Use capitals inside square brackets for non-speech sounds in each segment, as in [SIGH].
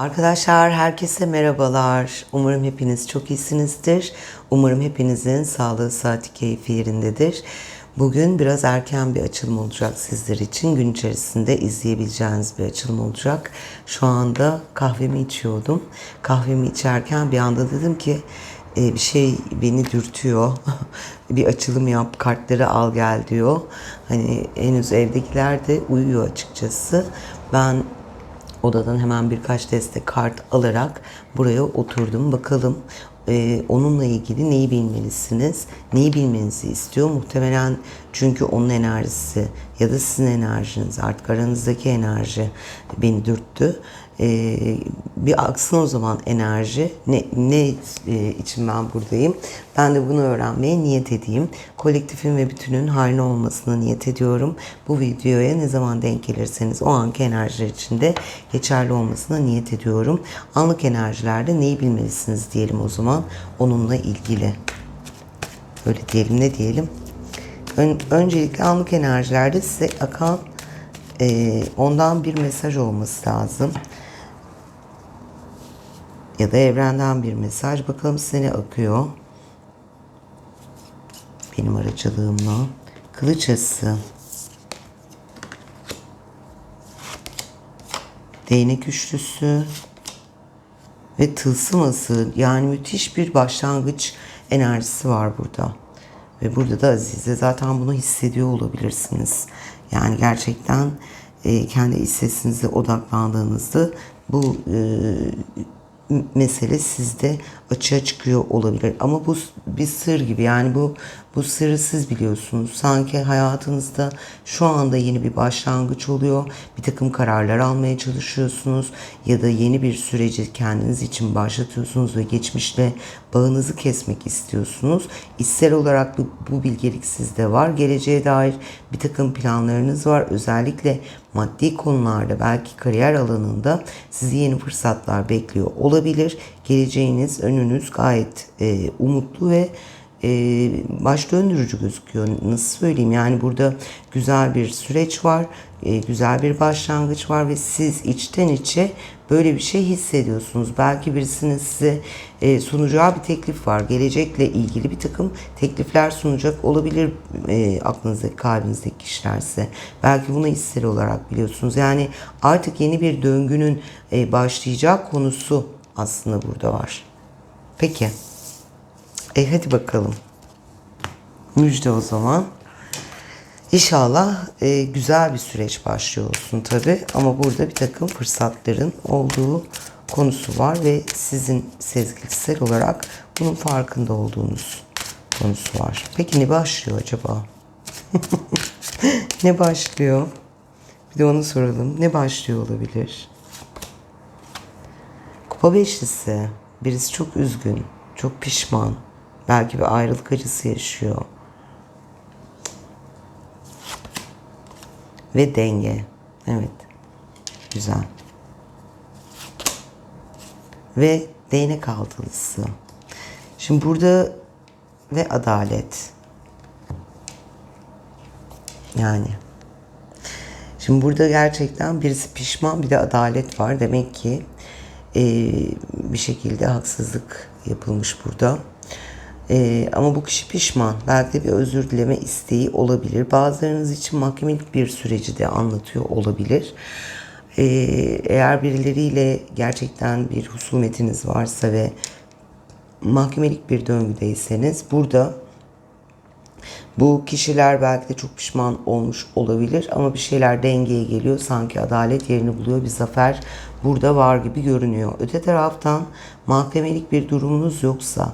Arkadaşlar herkese merhabalar. Umarım hepiniz çok iyisinizdir. Umarım hepinizin sağlığı, saati, keyfi yerindedir. Bugün biraz erken bir açılım olacak sizler için. Gün içerisinde izleyebileceğiniz bir açılım olacak. Şu anda kahvemi içiyordum. Kahvemi içerken bir anda dedim ki e, bir şey beni dürtüyor. [LAUGHS] bir açılım yap, kartları al gel diyor. Hani henüz evdekiler de uyuyor açıkçası. Ben Odadan hemen birkaç deste kart alarak buraya oturdum. Bakalım e, onunla ilgili neyi bilmelisiniz, neyi bilmenizi istiyor. Muhtemelen çünkü onun enerjisi ya da sizin enerjiniz artık aranızdaki enerji beni dürttü. E, bir aksın o zaman enerji. Ne, ne e, için ben buradayım? Ben de bunu öğrenmeye niyet edeyim. Kolektifin ve bütünün haline olmasına niyet ediyorum. Bu videoya ne zaman denk gelirseniz o anki enerjiler içinde geçerli olmasına niyet ediyorum. Anlık enerjilerde neyi bilmelisiniz diyelim o zaman onunla ilgili. Öyle diyelim ne diyelim? Ön, öncelikle anlık enerjilerde size akan e, ondan bir mesaj olması lazım ya da evrenden bir mesaj. Bakalım size ne akıyor. Benim aracılığımla. Kılıç ası. Değnek üçlüsü. Ve tılsım ası. Yani müthiş bir başlangıç enerjisi var burada. Ve burada da Azize zaten bunu hissediyor olabilirsiniz. Yani gerçekten e, kendi iç sesinize odaklandığınızda bu e, mesele sizde açığa çıkıyor olabilir. Ama bu bir sır gibi yani bu bu sırrı siz biliyorsunuz. Sanki hayatınızda şu anda yeni bir başlangıç oluyor. Bir takım kararlar almaya çalışıyorsunuz ya da yeni bir süreci kendiniz için başlatıyorsunuz ve geçmişle bağınızı kesmek istiyorsunuz. İçsel olarak bu, bu bilgelik sizde var. Geleceğe dair bir takım planlarınız var. Özellikle maddi konularda belki kariyer alanında sizi yeni fırsatlar bekliyor olabilir. Geleceğiniz, önünüz gayet e, umutlu ve e, baş döndürücü gözüküyor. Nasıl söyleyeyim? Yani burada güzel bir süreç var, e, güzel bir başlangıç var ve siz içten içe böyle bir şey hissediyorsunuz. Belki birisinin size e, sunacağı bir teklif var. Gelecekle ilgili bir takım teklifler sunacak olabilir e, aklınızdaki, kalbinizdeki kişiler. Belki bunu hissel olarak biliyorsunuz. Yani artık yeni bir döngünün e, başlayacağı konusu aslında burada var. Peki. E hadi bakalım. Müjde o zaman. İnşallah e, güzel bir süreç başlıyor olsun tabi. Ama burada bir takım fırsatların olduğu konusu var ve sizin sezgisel olarak bunun farkında olduğunuz konusu var. Peki ne başlıyor acaba? [LAUGHS] ne başlıyor? Bir de onu soralım. Ne başlıyor olabilir? Kupa beşlisi. Birisi çok üzgün, çok pişman. Belki bir ayrılık acısı yaşıyor. Ve denge. Evet. Güzel. Ve değnek altılısı. Şimdi burada ve adalet. Yani. Şimdi burada gerçekten birisi pişman bir de adalet var. Demek ki e, bir şekilde haksızlık yapılmış burada. E, ama bu kişi pişman. Belki de bir özür dileme isteği olabilir. Bazılarınız için mahkemelik bir süreci de anlatıyor olabilir. E, eğer birileriyle gerçekten bir husumetiniz varsa ve mahkemelik bir döngüdeyseniz burada bu kişiler belki de çok pişman olmuş olabilir ama bir şeyler dengeye geliyor. Sanki adalet yerini buluyor. Bir zafer burada var gibi görünüyor. Öte taraftan mahkemelik bir durumunuz yoksa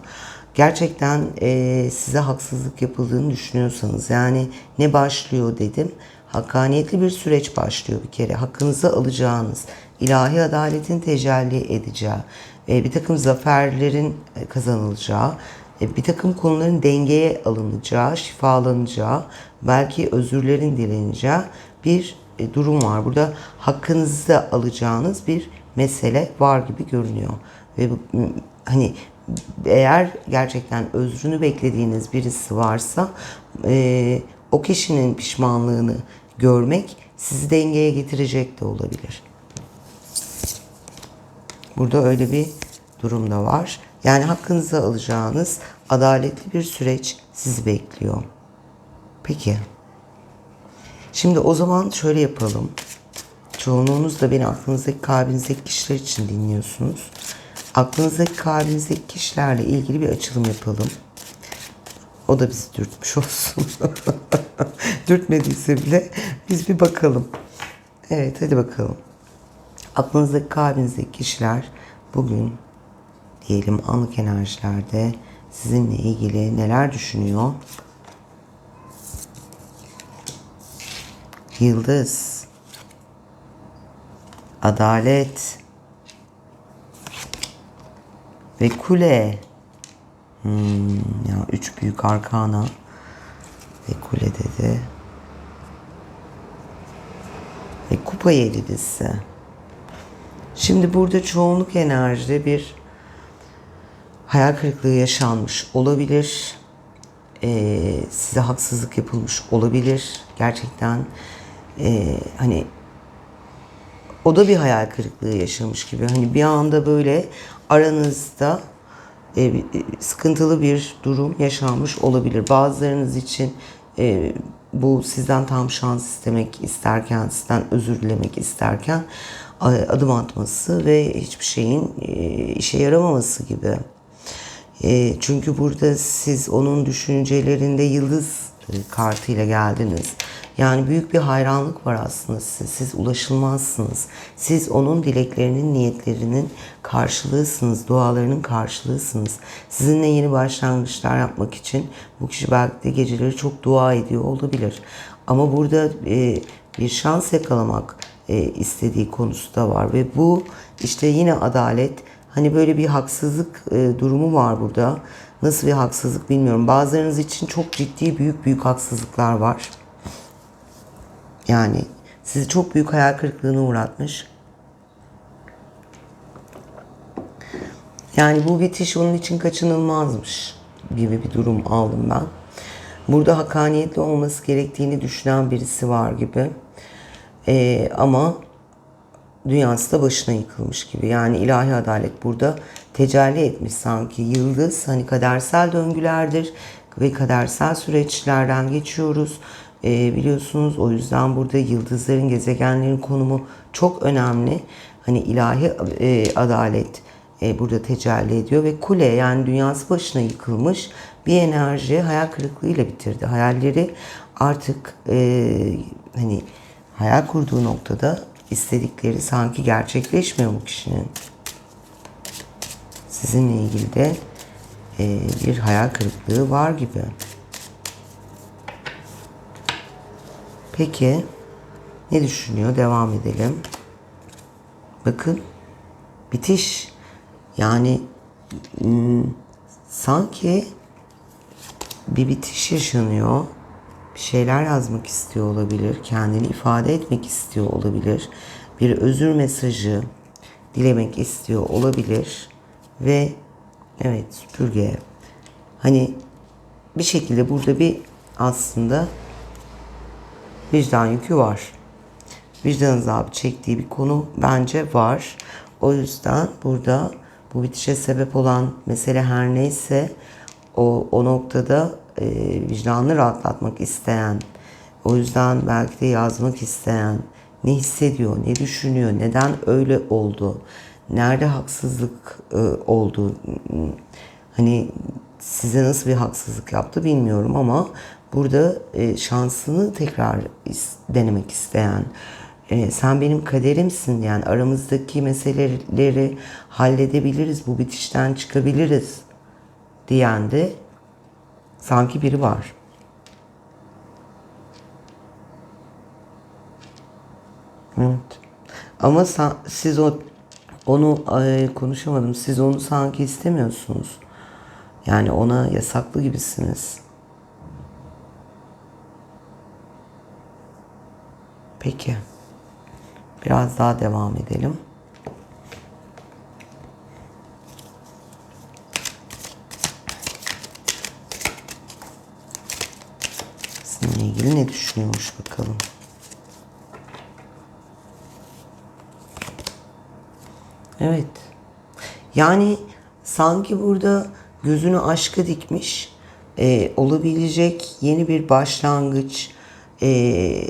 gerçekten e, size haksızlık yapıldığını düşünüyorsanız yani ne başlıyor dedim. Hakkaniyetli bir süreç başlıyor bir kere. Hakkınızı alacağınız, ilahi adaletin tecelli edeceği, e, bir takım zaferlerin kazanılacağı, bir takım konuların dengeye alınacağı, şifalanacağı, belki özürlerin dileneceği bir e, durum var. Burada hakkınızı alacağınız bir mesele var gibi görünüyor. Ve hani eğer gerçekten özrünü beklediğiniz birisi varsa e, o kişinin pişmanlığını görmek sizi dengeye getirecek de olabilir. Burada öyle bir durum da var. Yani hakkınızı alacağınız adaletli bir süreç sizi bekliyor. Peki. Şimdi o zaman şöyle yapalım. Çoğunluğunuz da beni aklınızdaki kalbinizdeki kişiler için dinliyorsunuz. Aklınızdaki kalbinizdeki kişilerle ilgili bir açılım yapalım. O da bizi dürtmüş olsun. [LAUGHS] Dürtmediyse bile biz bir bakalım. Evet hadi bakalım. Aklınızdaki kalbinizdeki kişiler bugün diyelim anlık enerjilerde sizinle ilgili neler düşünüyor? Yıldız. Adalet. Ve kule. Hmm, ya üç büyük arkana. Ve kule dedi. Ve kupa yedilisi. Şimdi burada çoğunluk enerjide bir hayal kırıklığı yaşanmış olabilir. Ee, size haksızlık yapılmış olabilir. Gerçekten ee, hani o da bir hayal kırıklığı yaşamış gibi. Hani bir anda böyle aranızda e, e, sıkıntılı bir durum yaşanmış olabilir. Bazılarınız için e, bu sizden tam şans istemek isterken, sizden özür dilemek isterken adım atması ve hiçbir şeyin e, işe yaramaması gibi. E, çünkü burada siz onun düşüncelerinde yıldız e, kartıyla geldiniz. Yani büyük bir hayranlık var aslında size. Siz ulaşılmazsınız. Siz onun dileklerinin, niyetlerinin karşılığısınız, dualarının karşılığısınız. Sizinle yeni başlangıçlar yapmak için bu kişi belki de geceleri çok dua ediyor olabilir. Ama burada e, bir şans yakalamak e, istediği konusu da var ve bu işte yine adalet Hani böyle bir haksızlık e, durumu var burada. Nasıl bir haksızlık bilmiyorum. Bazılarınız için çok ciddi büyük büyük haksızlıklar var. Yani sizi çok büyük hayal kırıklığına uğratmış. Yani bu bitiş onun için kaçınılmazmış gibi bir durum aldım ben. Burada hakkaniyetli olması gerektiğini düşünen birisi var gibi. Ee, ama dünyası da başına yıkılmış gibi. Yani ilahi adalet burada tecelli etmiş sanki. Yıldız hani kadersel döngülerdir ve kadersel süreçlerden geçiyoruz. Ee, biliyorsunuz o yüzden burada yıldızların, gezegenlerin konumu çok önemli. Hani ilahi e, adalet e, burada tecelli ediyor ve kule yani dünyası başına yıkılmış bir enerji hayal kırıklığıyla bitirdi. Hayalleri artık e, hani hayal kurduğu noktada istedikleri sanki gerçekleşmiyor bu kişinin. Sizinle ilgili de e, bir hayal kırıklığı var gibi. Peki ne düşünüyor? Devam edelim. Bakın bitiş. Yani sanki bir bitiş yaşanıyor. Bir şeyler yazmak istiyor olabilir. Kendini ifade etmek istiyor olabilir. Bir özür mesajı dilemek istiyor olabilir. Ve evet süpürge. Hani bir şekilde burada bir aslında vicdan yükü var. Vicdan azabı çektiği bir konu bence var. O yüzden burada bu bitişe sebep olan mesele her neyse o, o noktada e, vicdanını rahatlatmak isteyen, o yüzden belki de yazmak isteyen, ne hissediyor, ne düşünüyor, neden öyle oldu, nerede haksızlık e, oldu, hani size nasıl bir haksızlık yaptı bilmiyorum ama burada e, şansını tekrar denemek isteyen, e, sen benim kaderimsin yani aramızdaki meseleleri halledebiliriz, bu bitişten çıkabiliriz diyen de sanki biri var. Evet. Ama siz o onu ay, konuşamadım. Siz onu sanki istemiyorsunuz. Yani ona yasaklı gibisiniz. Peki. Biraz daha devam edelim. Sizinle ilgili ne düşünüyormuş bakalım. Evet. Yani sanki burada gözünü aşka dikmiş, e, olabilecek yeni bir başlangıç, e,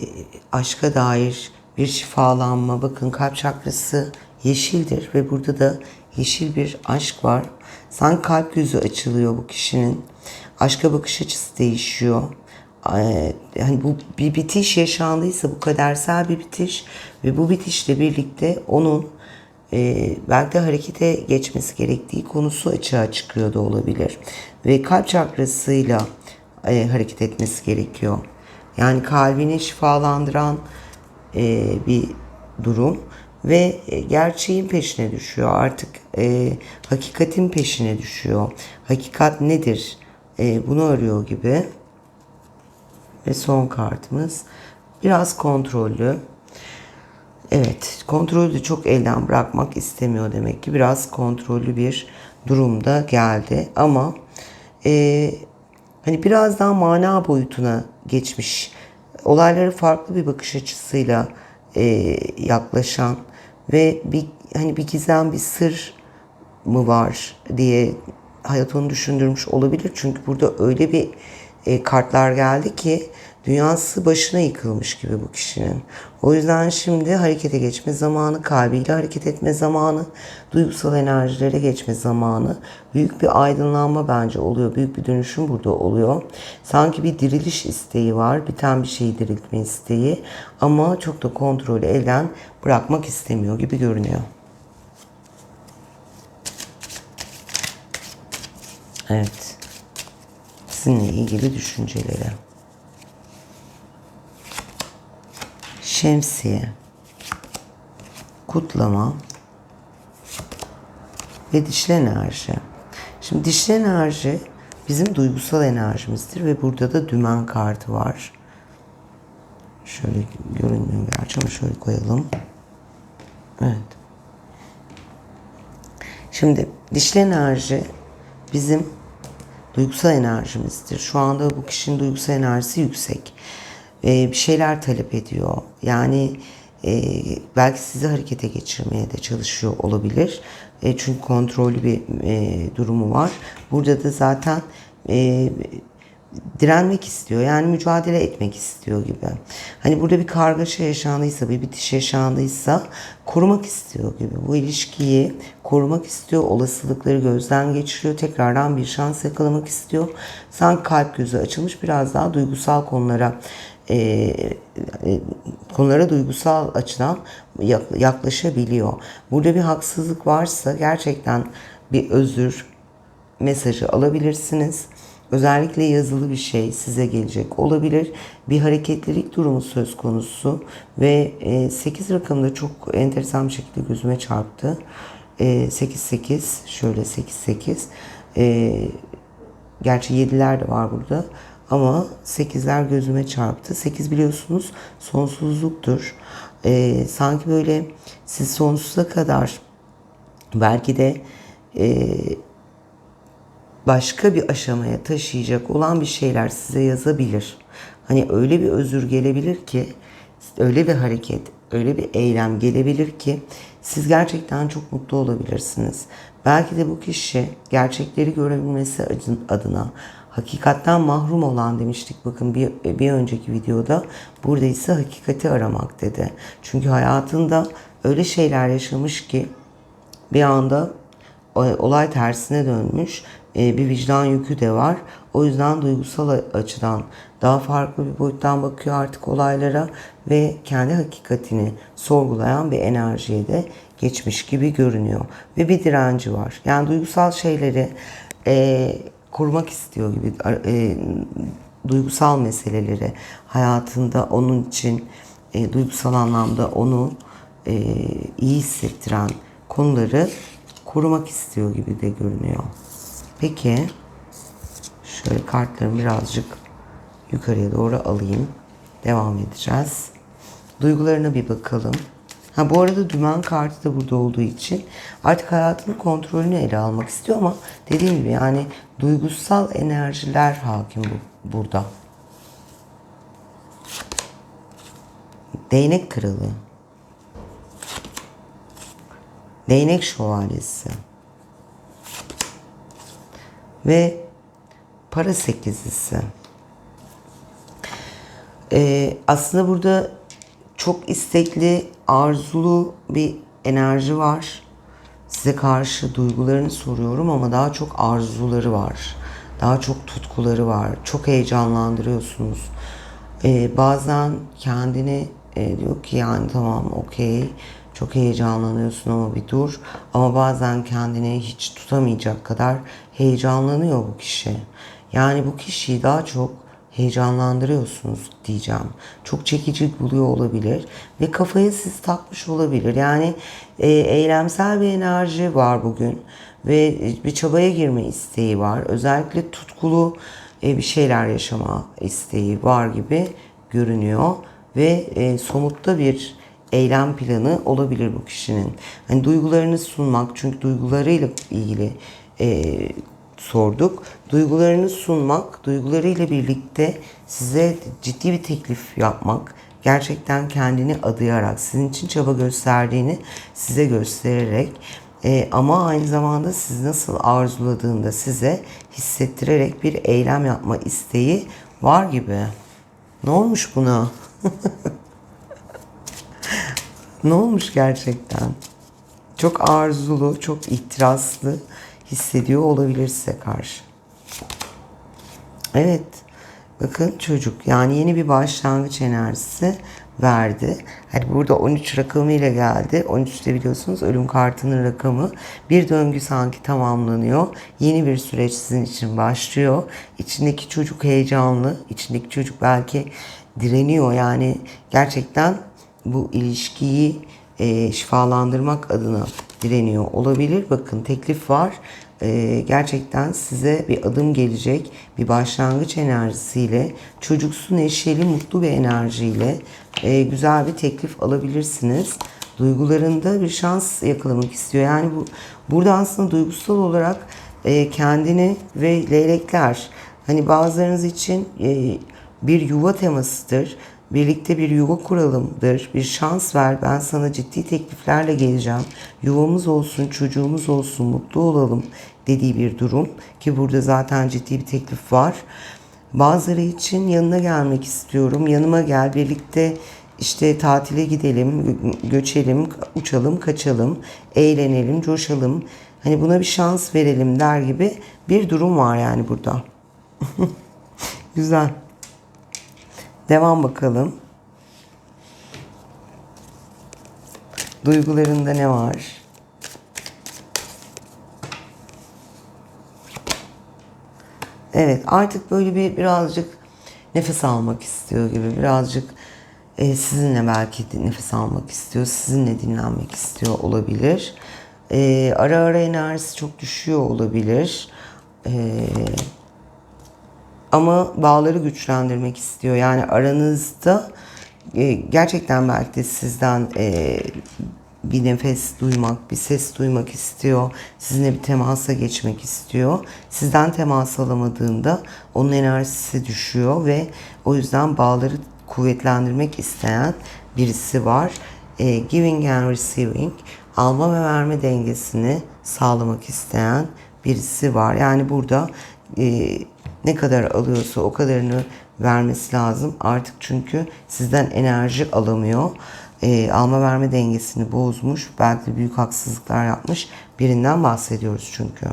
aşka dair bir şifalanma. Bakın kalp çakrası yeşildir ve burada da yeşil bir aşk var. Sanki kalp gözü açılıyor bu kişinin. Aşka bakış açısı değişiyor. Hani bu bir bitiş yaşandıysa bu kadersel bir bitiş ve bu bitişle birlikte onun e, belki de harekete geçmesi gerektiği konusu açığa çıkıyor da olabilir. Ve kalp çakrasıyla e, hareket etmesi gerekiyor. Yani kalbini şifalandıran e, bir durum ve e, gerçeğin peşine düşüyor. Artık e, hakikatin peşine düşüyor. Hakikat nedir? E, bunu arıyor gibi. Ve son kartımız biraz kontrollü. Evet, kontrolü çok elden bırakmak istemiyor demek ki. Biraz kontrollü bir durumda geldi. Ama e, hani biraz daha mana boyutuna geçmiş. Olaylara farklı bir bakış açısıyla e, yaklaşan ve bir hani bir gizem, bir sır mı var diye hayat onu düşündürmüş olabilir. Çünkü burada öyle bir e, kartlar geldi ki dünyası başına yıkılmış gibi bu kişinin. O yüzden şimdi harekete geçme zamanı, kalbiyle hareket etme zamanı, duygusal enerjilere geçme zamanı. Büyük bir aydınlanma bence oluyor. Büyük bir dönüşüm burada oluyor. Sanki bir diriliş isteği var. Biten bir şeyi diriltme isteği. Ama çok da kontrolü elden bırakmak istemiyor gibi görünüyor. Evet. Sizinle ilgili düşünceleri. Şemsiye. Kutlama. Ve dişli enerji. Şimdi dişli enerji bizim duygusal enerjimizdir ve burada da dümen kartı var. Şöyle görünmüyor gerçi ama şöyle koyalım. Evet. Şimdi dişli enerji bizim duygusal enerjimizdir. Şu anda bu kişinin duygusal enerjisi yüksek. Ee, bir şeyler talep ediyor. Yani e, belki sizi harekete geçirmeye de çalışıyor olabilir. E, çünkü kontrollü bir e, durumu var. Burada da zaten e, direnmek istiyor. Yani mücadele etmek istiyor gibi. Hani burada bir kargaşa yaşandıysa, bir bitiş yaşandıysa korumak istiyor gibi. Bu ilişkiyi korumak istiyor. Olasılıkları gözden geçiriyor. Tekrardan bir şans yakalamak istiyor. Sanki kalp gözü açılmış biraz daha duygusal konulara e, e, konulara duygusal açıdan yaklaşabiliyor. Burada bir haksızlık varsa gerçekten bir özür mesajı alabilirsiniz. Özellikle yazılı bir şey size gelecek olabilir. Bir hareketlilik durumu söz konusu ve 8 rakamı da çok enteresan bir şekilde gözüme çarptı. 8-8 şöyle 8-8 gerçi 7'ler de var burada ama 8'ler gözüme çarptı. 8 biliyorsunuz sonsuzluktur. sanki böyle siz sonsuza kadar belki de başka bir aşamaya taşıyacak olan bir şeyler size yazabilir. Hani öyle bir özür gelebilir ki, öyle bir hareket, öyle bir eylem gelebilir ki siz gerçekten çok mutlu olabilirsiniz. Belki de bu kişi gerçekleri görebilmesi adına hakikatten mahrum olan demiştik bakın bir, bir önceki videoda. Burada ise hakikati aramak dedi. Çünkü hayatında öyle şeyler yaşamış ki bir anda olay tersine dönmüş e, bir vicdan yükü de var. O yüzden duygusal açıdan daha farklı bir boyuttan bakıyor artık olaylara ve kendi hakikatini sorgulayan bir enerjiye de geçmiş gibi görünüyor. Ve bir direnci var. Yani duygusal şeyleri e, kurmak istiyor gibi e, duygusal meseleleri hayatında onun için e, duygusal anlamda onu e, iyi hissettiren konuları korumak istiyor gibi de görünüyor. Peki şöyle kartlarımı birazcık yukarıya doğru alayım. Devam edeceğiz. Duygularına bir bakalım. Ha bu arada dümen kartı da burada olduğu için artık hayatının kontrolünü ele almak istiyor ama dediğim gibi yani duygusal enerjiler hakim bu, burada. Değnek kralı. Değnek şövalyesi. Ve para sekizlisi. Ee, aslında burada çok istekli, arzulu bir enerji var. Size karşı duygularını soruyorum ama daha çok arzuları var. Daha çok tutkuları var. Çok heyecanlandırıyorsunuz. Ee, bazen kendini e, diyor ki yani tamam okey çok heyecanlanıyorsun ama bir dur. Ama bazen kendini hiç tutamayacak kadar heyecanlanıyor bu kişi. Yani bu kişiyi daha çok heyecanlandırıyorsunuz diyeceğim. Çok çekici buluyor olabilir ve kafaya siz takmış olabilir. Yani e, eylemsel bir enerji var bugün ve bir çabaya girme isteği var. Özellikle tutkulu e, bir şeyler yaşama isteği var gibi görünüyor ve e, somutta bir eylem planı olabilir bu kişinin. Hani duygularını sunmak çünkü duygularıyla ilgili e, sorduk. Duygularını sunmak, duygularıyla birlikte size ciddi bir teklif yapmak, gerçekten kendini adayarak, sizin için çaba gösterdiğini size göstererek e, ama aynı zamanda siz nasıl arzuladığında size hissettirerek bir eylem yapma isteği var gibi. Ne olmuş buna? [LAUGHS] ne olmuş gerçekten? Çok arzulu, çok ihtiraslı hissediyor olabilir size karşı. Evet. Bakın çocuk yani yeni bir başlangıç enerjisi verdi. Hani burada 13 rakamıyla geldi. 13 de biliyorsunuz ölüm kartının rakamı. Bir döngü sanki tamamlanıyor. Yeni bir süreç sizin için başlıyor. İçindeki çocuk heyecanlı. İçindeki çocuk belki direniyor. Yani gerçekten bu ilişkiyi e, şifalandırmak adına direniyor olabilir. Bakın teklif var. E, gerçekten size bir adım gelecek. Bir başlangıç enerjisiyle, çocuksu, neşeli, mutlu bir enerjiyle e, güzel bir teklif alabilirsiniz. Duygularında bir şans yakalamak istiyor. Yani bu burada aslında duygusal olarak e, kendini ve leylekler hani bazılarınız için e, bir yuva temasıdır. Birlikte bir yuva kuralımdır. Bir şans ver. Ben sana ciddi tekliflerle geleceğim. Yuvamız olsun, çocuğumuz olsun, mutlu olalım dediği bir durum. Ki burada zaten ciddi bir teklif var. Bazıları için yanına gelmek istiyorum. Yanıma gel. Birlikte işte tatile gidelim, göçelim, uçalım, kaçalım, eğlenelim, coşalım. Hani buna bir şans verelim der gibi bir durum var yani burada. [LAUGHS] Güzel. Devam bakalım. Duygularında ne var? Evet artık böyle bir birazcık nefes almak istiyor gibi birazcık e, sizinle belki nefes almak istiyor sizinle dinlenmek istiyor olabilir e, ara ara enerjisi çok düşüyor olabilir e, ama bağları güçlendirmek istiyor yani aranızda e, gerçekten belki de sizden e, bir nefes duymak, bir ses duymak istiyor. Sizinle bir temasa geçmek istiyor. Sizden temas alamadığında onun enerjisi düşüyor ve o yüzden bağları kuvvetlendirmek isteyen birisi var. E, giving and receiving, alma ve verme dengesini sağlamak isteyen birisi var. Yani burada ne kadar alıyorsa o kadarını vermesi lazım. Artık çünkü sizden enerji alamıyor e, alma verme dengesini bozmuş, belki de büyük haksızlıklar yapmış birinden bahsediyoruz çünkü.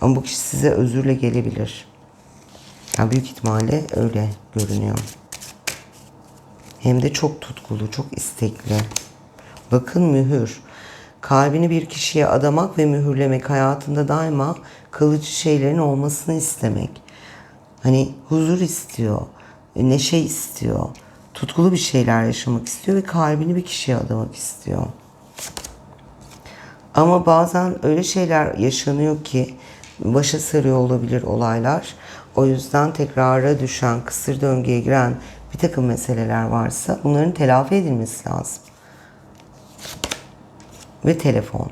Ama bu kişi size özürle gelebilir. Yani büyük ihtimalle öyle görünüyor. Hem de çok tutkulu, çok istekli. Bakın mühür. Kalbini bir kişiye adamak ve mühürlemek hayatında daima kalıcı şeylerin olmasını istemek. Hani huzur istiyor, neşe istiyor, tutkulu bir şeyler yaşamak istiyor ve kalbini bir kişiye adamak istiyor. Ama bazen öyle şeyler yaşanıyor ki başa sarıyor olabilir olaylar. O yüzden tekrara düşen, kısır döngüye giren bir takım meseleler varsa bunların telafi edilmesi lazım. Ve telefon.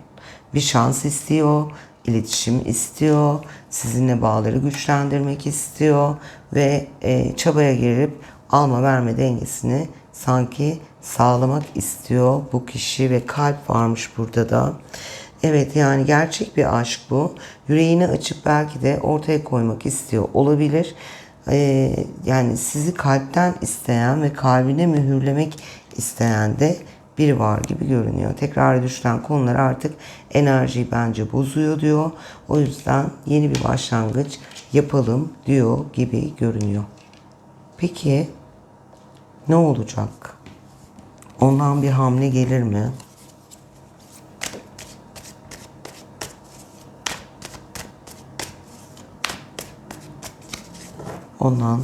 Bir şans istiyor, iletişim istiyor, sizinle bağları güçlendirmek istiyor ve e, çabaya girip alma verme dengesini sanki sağlamak istiyor bu kişi ve kalp varmış burada da. Evet yani gerçek bir aşk bu. Yüreğini açıp belki de ortaya koymak istiyor olabilir. Ee, yani sizi kalpten isteyen ve kalbine mühürlemek isteyen de biri var gibi görünüyor. Tekrar düşen konular artık enerjiyi bence bozuyor diyor. O yüzden yeni bir başlangıç yapalım diyor gibi görünüyor. Peki ne olacak? Ondan bir hamle gelir mi? Ondan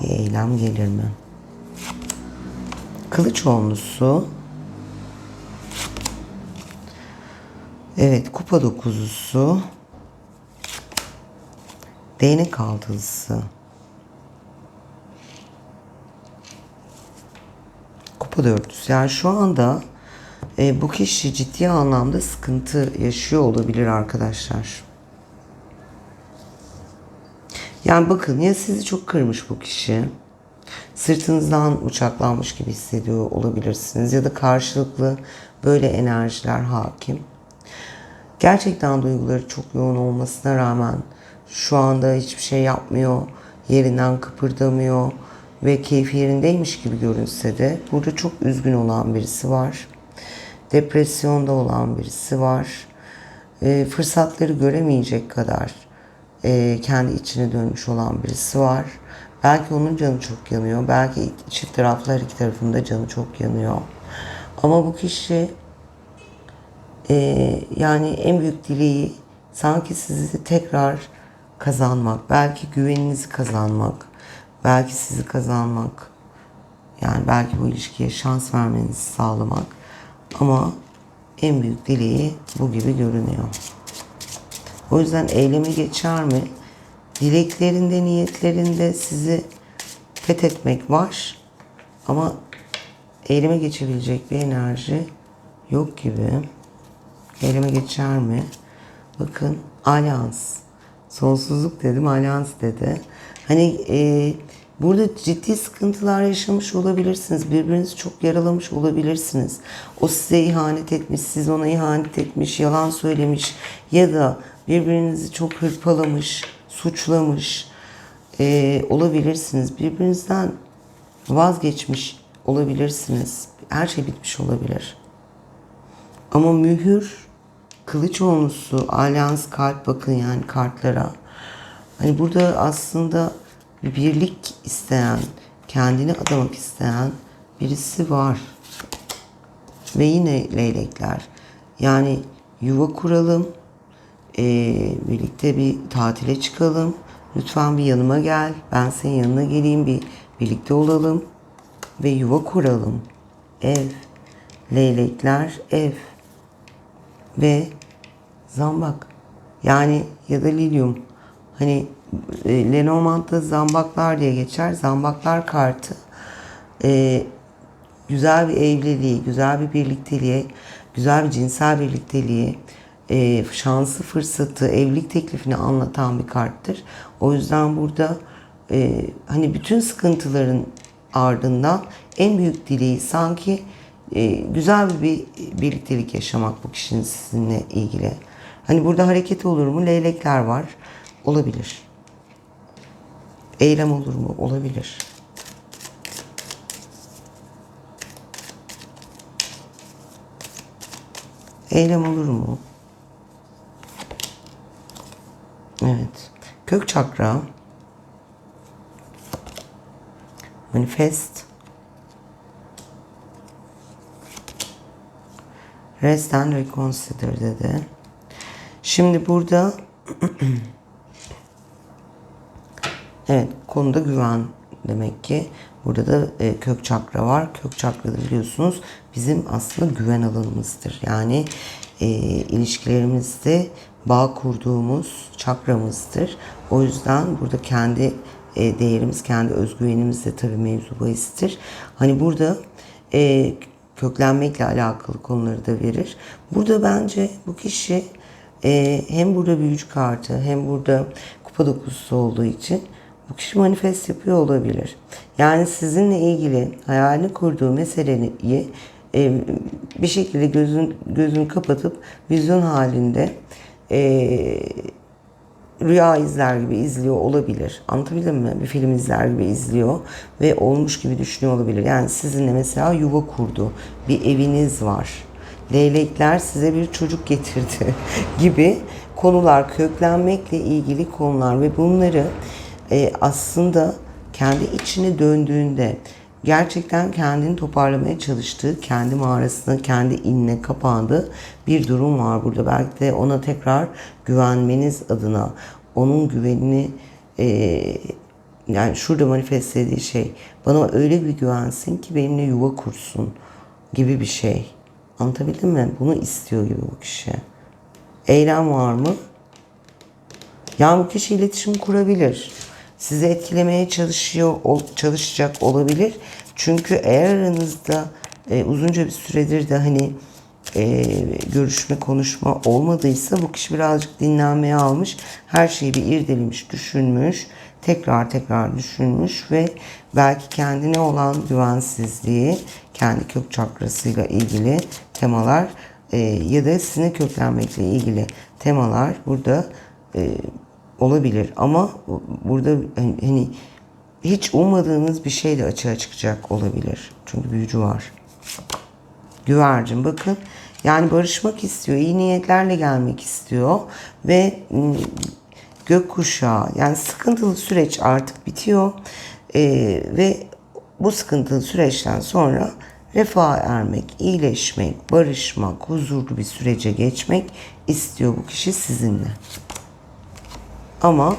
bir eylem gelir mi? Kılıç onlusu. Evet, kupa dokuzusu. Değnek altılısı. Kupa dörtlüsü. Yani şu anda e, bu kişi ciddi anlamda sıkıntı yaşıyor olabilir arkadaşlar. Yani bakın ya sizi çok kırmış bu kişi. Sırtınızdan uçaklanmış gibi hissediyor olabilirsiniz. Ya da karşılıklı böyle enerjiler hakim. Gerçekten duyguları çok yoğun olmasına rağmen şu anda hiçbir şey yapmıyor. Yerinden kıpırdamıyor ve keyfi yerindeymiş gibi görünse de burada çok üzgün olan birisi var. Depresyonda olan birisi var. E, fırsatları göremeyecek kadar e, kendi içine dönmüş olan birisi var. Belki onun canı çok yanıyor. Belki çift taraflar iki tarafında canı çok yanıyor. Ama bu kişi e, yani en büyük dileği sanki sizi tekrar kazanmak. Belki güveninizi kazanmak. Belki sizi kazanmak. Yani belki bu ilişkiye şans vermenizi sağlamak. Ama en büyük dileği bu gibi görünüyor. O yüzden eyleme geçer mi? Dileklerinde, niyetlerinde sizi fethetmek var. Ama eyleme geçebilecek bir enerji yok gibi. Eyleme geçer mi? Bakın alyans. Sonsuzluk dedim, alyans dedi. Hani e, burada ciddi sıkıntılar yaşamış olabilirsiniz. Birbirinizi çok yaralamış olabilirsiniz. O size ihanet etmiş, siz ona ihanet etmiş, yalan söylemiş ya da birbirinizi çok hırpalamış, suçlamış e, olabilirsiniz. Birbirinizden vazgeçmiş olabilirsiniz. Her şey bitmiş olabilir. Ama mühür, kılıç olmuşsu, alyans, kalp bakın yani kartlara. Hani burada aslında bir birlik isteyen, kendini adamak isteyen birisi var. Ve yine leylekler. Yani yuva kuralım, ee, birlikte bir tatile çıkalım. Lütfen bir yanıma gel. Ben senin yanına geleyim. Bir birlikte olalım. Ve yuva kuralım. Ev. Leylekler ev. Ve zambak. Yani ya da lilyum. Hani e, Lenormand'da zambaklar diye geçer. Zambaklar kartı. E, güzel bir evliliği, güzel bir birlikteliğe, güzel bir cinsel birlikteliği, e, şansı, fırsatı, evlilik teklifini anlatan bir karttır. O yüzden burada e, hani bütün sıkıntıların ardından en büyük dileği sanki e, güzel bir birliktelik yaşamak bu kişinin sizinle ilgili. Hani burada hareket olur mu? Leylekler var. Olabilir. Eylem olur mu? Olabilir. Eylem olur mu? Evet. Kök çakra. Manifest. Rest and reconsider dedi. Şimdi burada [CLEARS THROAT] evet konuda güven demek ki. Burada da e, kök çakra var. Kök çakra da biliyorsunuz bizim aslında güven alanımızdır. Yani e, ilişkilerimizde bağ kurduğumuz çakramızdır. O yüzden burada kendi e, değerimiz, kendi özgüvenimiz de tabii mevzu bahistir. Hani burada e, köklenmekle alakalı konuları da verir. Burada bence bu kişi e, hem burada büyücü kartı hem burada kupa dokuzusu olduğu için bu kişi manifest yapıyor olabilir. Yani sizinle ilgili hayalini kurduğu meseleyi e, bir şekilde gözün gözünü kapatıp vizyon halinde e, rüya izler gibi izliyor olabilir. Anlatabildim mi? Bir film izler gibi izliyor ve olmuş gibi düşünüyor olabilir. Yani sizinle mesela yuva kurdu. Bir eviniz var. Leylekler size bir çocuk getirdi [LAUGHS] gibi konular köklenmekle ilgili konular ve bunları e, aslında kendi içine döndüğünde gerçekten kendini toparlamaya çalıştığı, kendi mağarasına, kendi inine kapandığı bir durum var burada. Belki de ona tekrar güvenmeniz adına, onun güvenini e, yani şurada manifestlediği şey bana öyle bir güvensin ki benimle yuva kursun gibi bir şey. Anlatabildim mi? Bunu istiyor gibi bu kişi. Eylem var mı? Yani bu kişi iletişim kurabilir. Sizi etkilemeye çalışıyor, çalışacak olabilir. Çünkü eğer aranızda e, uzunca bir süredir de hani e, görüşme, konuşma olmadıysa bu kişi birazcık dinlenmeye almış. Her şeyi bir irdelemiş, düşünmüş. Tekrar tekrar düşünmüş ve belki kendine olan güvensizliği, kendi kök çakrasıyla ilgili temalar e, ya da sizinle köklenmekle ilgili temalar burada e, olabilir. Ama bu- burada hani- hani hiç ummadığınız bir şey de açığa çıkacak olabilir. Çünkü büyücü var. Güvercin bakın. Yani barışmak istiyor, iyi niyetlerle gelmek istiyor ve m, gökkuşağı yani sıkıntılı süreç artık bitiyor Ee, ve bu sıkıntılı süreçten sonra refaha ermek, iyileşmek, barışmak, huzurlu bir sürece geçmek istiyor bu kişi sizinle. Ama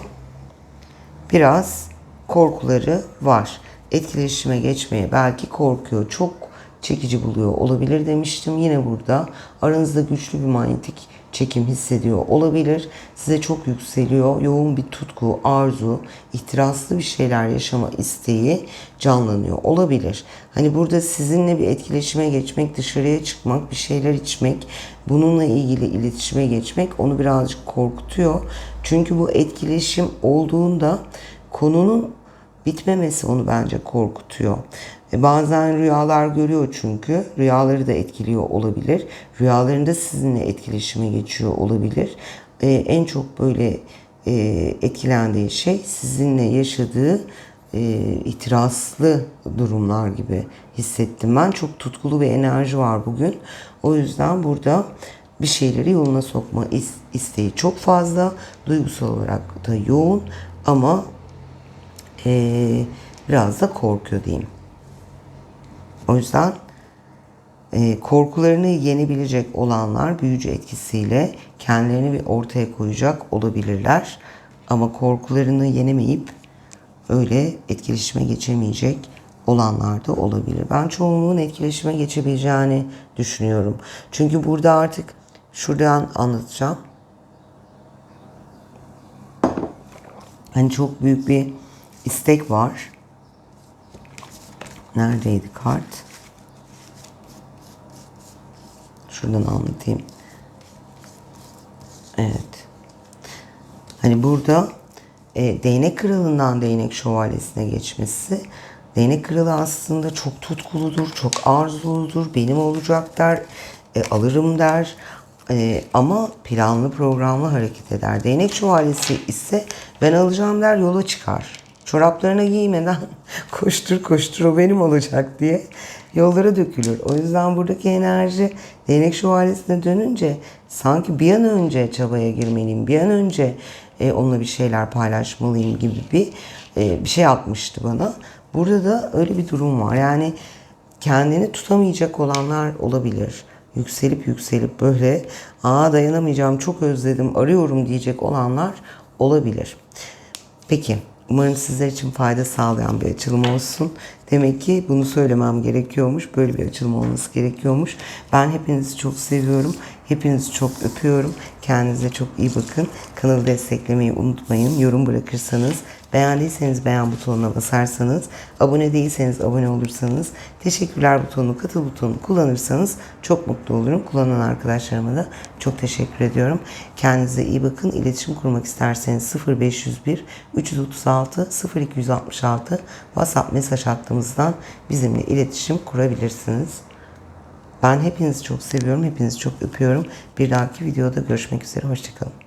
biraz korkuları var. Etkileşime geçmeye belki korkuyor. Çok çekici buluyor olabilir demiştim. Yine burada aranızda güçlü bir manyetik çekim hissediyor olabilir. Size çok yükseliyor. Yoğun bir tutku, arzu, ihtiraslı bir şeyler yaşama isteği canlanıyor olabilir. Hani burada sizinle bir etkileşime geçmek, dışarıya çıkmak, bir şeyler içmek, bununla ilgili iletişime geçmek onu birazcık korkutuyor. Çünkü bu etkileşim olduğunda konunun bitmemesi onu bence korkutuyor. E, bazen rüyalar görüyor çünkü. Rüyaları da etkiliyor olabilir. Rüyalarında sizinle etkileşime geçiyor olabilir. E, en çok böyle e, etkilendiği şey sizinle yaşadığı itirazlı durumlar gibi hissettim ben. Çok tutkulu bir enerji var bugün. O yüzden burada bir şeyleri yoluna sokma is- isteği çok fazla. Duygusal olarak da yoğun ama biraz da korkuyor diyeyim. O yüzden e, korkularını yenebilecek olanlar büyücü etkisiyle kendilerini bir ortaya koyacak olabilirler. Ama korkularını yenemeyip öyle etkileşime geçemeyecek olanlar da olabilir. Ben çoğunluğun etkileşime geçebileceğini düşünüyorum. Çünkü burada artık şuradan anlatacağım. Hani çok büyük bir istek var. Neredeydi kart? Şuradan anlatayım. Evet. Hani burada e, değnek kralından değnek şövalyesine geçmesi. Değnek kralı aslında çok tutkuludur, çok arzuludur, benim olacak der, e, alırım der. E, ama planlı programlı hareket eder. Değnek şövalyesi ise ben alacağım der yola çıkar. Çoraplarına giymeden [LAUGHS] koştur koştur o benim olacak diye yollara dökülür. O yüzden buradaki enerji değnek şövalyesine dönünce sanki bir an önce çabaya girmeliyim, bir an önce e, onunla bir şeyler paylaşmalıyım gibi bir e, bir şey atmıştı bana. Burada da öyle bir durum var. Yani kendini tutamayacak olanlar olabilir. Yükselip yükselip böyle aa dayanamayacağım çok özledim arıyorum diyecek olanlar olabilir. Peki umarım sizler için fayda sağlayan bir açılım olsun. Demek ki bunu söylemem gerekiyormuş. Böyle bir açılım olması gerekiyormuş. Ben hepinizi çok seviyorum. Hepinizi çok öpüyorum. Kendinize çok iyi bakın. Kanalı desteklemeyi unutmayın. Yorum bırakırsanız, beğendiyseniz beğen butonuna basarsanız, abone değilseniz abone olursanız, teşekkürler butonu, katıl butonunu kullanırsanız çok mutlu olurum. Kullanan arkadaşlarıma da çok teşekkür ediyorum. Kendinize iyi bakın. İletişim kurmak isterseniz 0501 336 0266 WhatsApp mesaj hattımızdan bizimle iletişim kurabilirsiniz. Ben hepinizi çok seviyorum. Hepinizi çok öpüyorum. Bir dahaki videoda görüşmek üzere. Hoşçakalın.